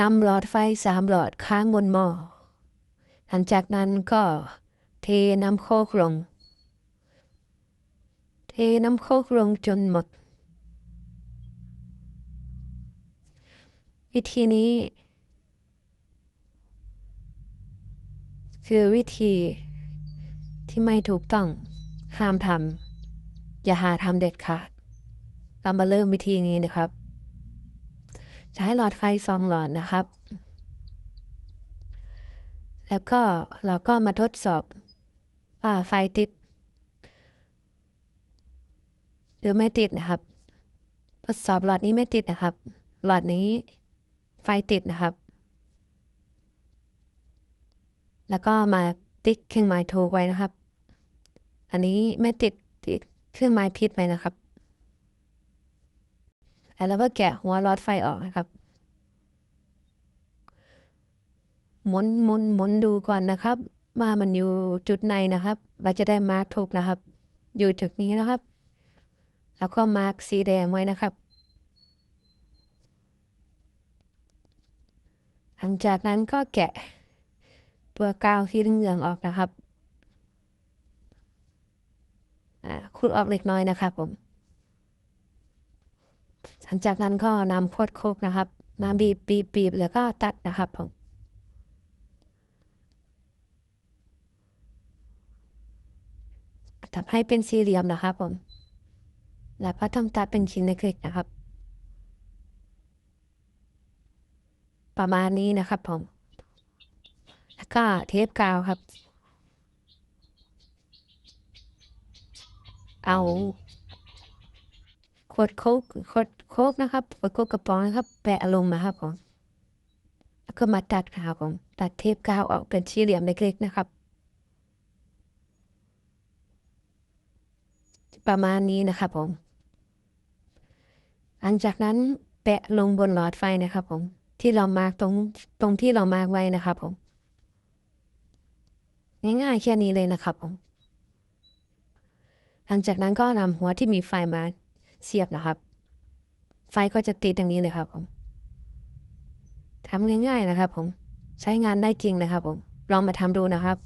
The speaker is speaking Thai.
นำหลอดไฟสามหลอดค้างบนหม้อ หลังจากนั้นก็เทน้ำโคกลง เทน้ำโคกลงจนหมด วิธีนี้ คือวิธีที่ไม่ถูกต้อง ห้ามทำอย่าหาทำเด็ดขาดเรามาเริ่มวิธีนี้นะครับ ใช้หลอดไฟสองหลอดนะครับ แล้วก็เราก็มาทดสอบว่าไฟติด หรือไม่ติดนะครับ ทดสอบหลอดนี้ไม่ติดนะครับ หลอดนี้ไฟติดนะครับ แล้วก็มาติ๊กเครื่องหมายถูกไว้นะครับ อันนี้ไม่ติดติดเครื่องหมายผิดไปนะครับ แล้วก็แกะหัวหลอดไฟออกนะครับหมุนหมุนหมุนดูก่อนนะครับว่ามันอยู่จุดไหนนะครับ เราจะได้มาร์กถูกนะครับ อยู่จุดนี้นะครับ แล้วก็มาร์กสีแดงไว้นะครับ หลังจากนั้นก็แกะตัวกาวที่เหลืองออกนะครับ อ่าขูดออกเล็กน้อยนะครับผม หลังจากนั้นก็นำขวดโคกนะครับมาบีบบีบบีบแล้วก็ตัดนะครับผมทำให้เป็นสี่เหลี่ยมนะครับผม แล้วก็ทำตัดเป็นชิ้นเล็กๆนะครับ ประมาณนี้นะครับผม แล้วก็เทปกาวครับ เอา ขวดโคกขวดโคกนะครับขวดโคกกระป๋องนะครับ แปะลงมาครับผมแล้วก็มาตัดครับผมตัดเทปกาวออกเป็นสี่เหลี่ยมเล็กๆนะครับ ประมาณนี้นะครับผมหลังจากนั้นแปะลงบนหลอดไฟนะครับผมที่เรามาตรงตรงที่เรามาไว้นะครับผมง่ายๆแค่นี้เลยนะครับผมหลังจากนั้นก็นำหัวที่มีไฟมา เสียบนะครับ ไฟก็จะติดอย่างนี้เลยครับผมทำง่ายๆนะครับผม ใช้งานได้จริงนะครับผม ลองมาทำดูนะครับ